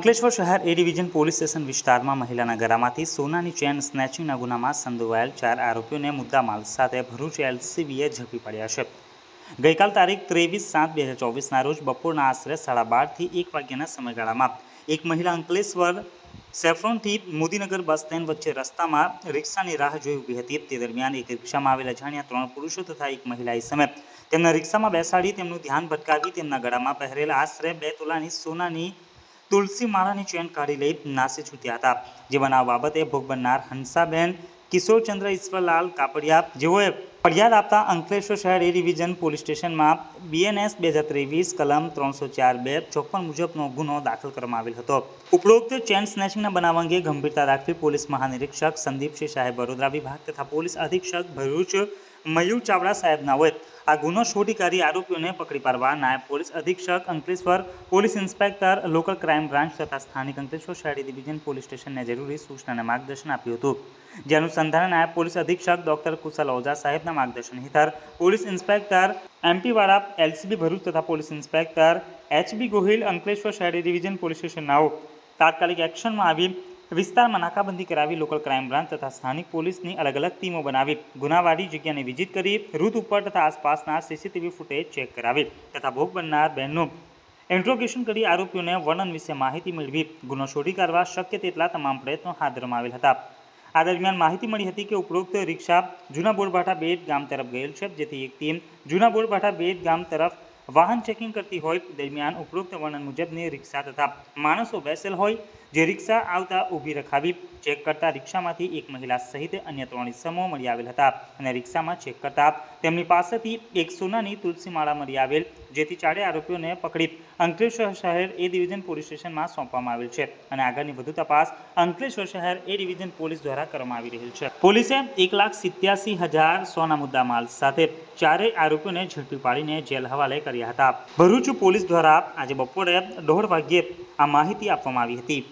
અંકલેશ્વર શહેર A division police station વિસ્તારમાં મહિલાના ગરામાંથી સોનાની ચેન સ્નેચિંગના ગુનામાં સંડોવાયેલ ચાર આરોપીઓને મુદ્દામાલ સાથે ભરૂચ એલસીબીએ ઝડપી પડ્યા છે. ગઈકાલ તારીખ ત્રેવીસ સાત બે હજાર ચોવીસના રોજ બપોરના આશરે સાડા બારથી એક વાગ્યાના સમયગાળામાં એક મહિલા અંકલેશ્વર સેફ્રોનથી મોદીનગર બસ સ્ટેન્ડ વચ્ચે રસ્તામાં રિક્ષાની રાહ જોઈ ઊભી હતી. તે દરમિયાન એક રિક્ષામાં આવેલા જાણ્યા ત્રણ પુરુષો તથા એક મહિલા એ સમય તેમના રિક્ષામાં બેસાડી તેમનું ધ્યાન ભટકાવી તેમના ગળામાં પહેરેલા આશરે બે તોલાની સોનાની તુલસી માળાની ચેન કાઢી લઈ નાસી છૂટ્યા હતા. જેમાં આ બાબતે ભોગ બનનાર હંસાબેન કિશોરચંદ્ર ઈશ્વરલાલ કાપડિયા, જેઓએ ફરિયાદ આપતા અંકલેશ્વર શહેર એ ડિવિઝન પોલીસ સ્ટેશનમાં બીએનએસ બે હજાર ત્રેવીસ કલમ ત્રણસો ચાર બે ચોપન મુજબનો ગુનો દાખલ કરવામાં આવેલ હતો. ઉપરોક્ત ચેન સ્નેચિંગના બનાવ અંગે ગંભીરતા રાખવી પોલીસ મહાનિરીક્ષક સંદીપસિંહ સાહેબ વડોદરા વિભાગ તથા પોલીસ અધિક્ષક ભરૂચ મયુર ચાવડા સાહેબના હોય. આ ગુનો શોધી કાઢી આરોપીઓને પકડી પાડવા નાયબ પોલીસ અધિક્ષક Ankleshwar police inspector, local crime branch તથા સ્થાનિક અંકલેશ્વર શહેરી ડિવિઝન પોલીસ સ્ટેશનને જરૂરી સૂચના અને માર્ગદર્શન આપ્યું હતું. જે અનુસંધાને નાયબ પોલીસ અધિક્ષક ડોક્ટર કુશલ ઓઝા સાહેબના માર્ગદર્શન હેઠળ પોલીસ ઇન્સ્પેક્ટર એમપી વાળા એલસીબી ભરૂચ તથા police inspector HB Gohil Ankleshwar શહેરી ડિવિઝન પોલીસ સ્ટેશન નાઓ તાત્કાલિક એક્શનમાં આવી વિસ્તારમાં નાકાબંધી કરાવી લોકલ ક્રાઇમ બ્રાન્ચ તથા સ્થાનિક પોલીસની અલગ અલગ ટીમો બનાવી ગુનાવાળી જગ્યાને વિઝિટ કરી રૂટ ઉપર તથા આસપાસના સીસીટીવી ફૂટેજ ચેક કરાવી તથા ભોગ બનનાર બહેનનું ઇન્ટ્રોગેશન કરી આરોપીઓને વર્ણન વિશે માહિતી મેળવી ગુનો શોધી કાઢવા શક્ય તેટલા તમામ પ્રયત્નો હાથ ધરવામાં આવેલ હતા. આ દરમિયાન માહિતી મળી હતી કે ઉપરોક્ત રિક્ષા જૂના બોરભાઠા બેટ ગામ તરફ ગયેલ છે, જેથી એક ટીમ જૂના બોરભાઠા બેટ ગામ તરફ વાહન ચેકિંગ કરતી હોય દરમિયાન ઉપરોક્ત વર્ણન મુજબની રિક્ષા તથા માણસો બેસેલ હોય જે રિક્ષા આવતા ઊભી રખાવી ચેક કરતા રિક્ષામાંથી એક મહિલા સહિત અન્ય ત્રણ ઇસમો મળી આવેલ હતા અને રિક્ષામાં ચેક કરતા તેમની પાસેથી એક સોનાની તુલસી માળા મળી આવેલ, જેથી ચારે આરોપીઓને પકડી અંકલેશ્વર શહેર એ ડિવિઝન પોલીસ સ્ટેશનમાં સોંપવામાં આવેલ છે અને આગળની વધુ તપાસ અંકલેશ્વર શહેર એ ડિવિઝન પોલીસ દ્વારા કરવામાં આવી રહેલ છે. પોલીસે એક લાખ સિત્યાસી હજાર સોના મુદ્દા માલ સાથે ચારેય આરોપીઓને ઝડપી પાડીને જેલ હવાલે કર્યા હતા. ભરૂચ પોલીસ દ્વારા આજે બપોરે દોઢ વાગ્યે આ માહિતી આપવામાં આવી હતી.